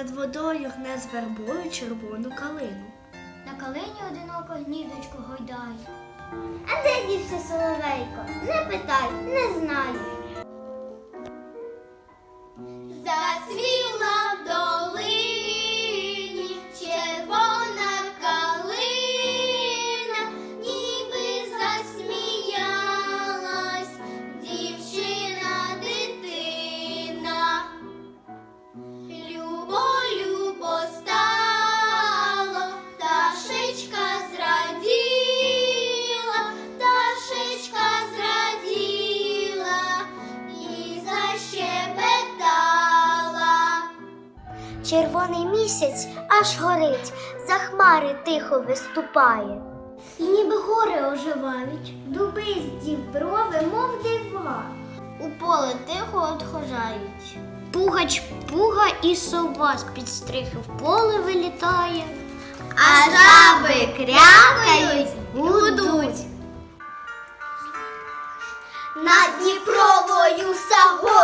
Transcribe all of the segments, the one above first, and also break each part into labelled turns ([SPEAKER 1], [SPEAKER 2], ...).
[SPEAKER 1] над водою гне з вербою червону калину. На калині одиноко гніздочко гойдає.
[SPEAKER 2] А де дівся соловейко? Не питай, не знаю. Червоний місяць аж горить, за хмари тихо виступає. І ніби гори оживають, дуби з брови, мов дива. У поле тихо отхожають. Пугач, пуга і сова з під стрихи в поле вилітає. А жаби крякають, гудуть. Над Дніпровою сагою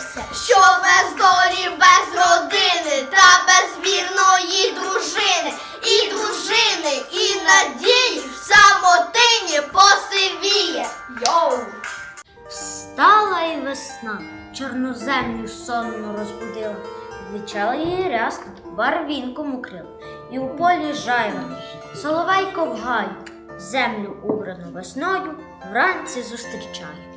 [SPEAKER 2] зажурився. Що без долі, без родини та без вірної дружини, і дружини, і надії в самотині посивіє. Йоу!
[SPEAKER 1] Встала і весна, чорноземлю сонно розбудила, Звичала її ряска, барвінком укрила, і у полі жайворонок, соловейко в гаю, землю убрану весною, вранці зустрічає.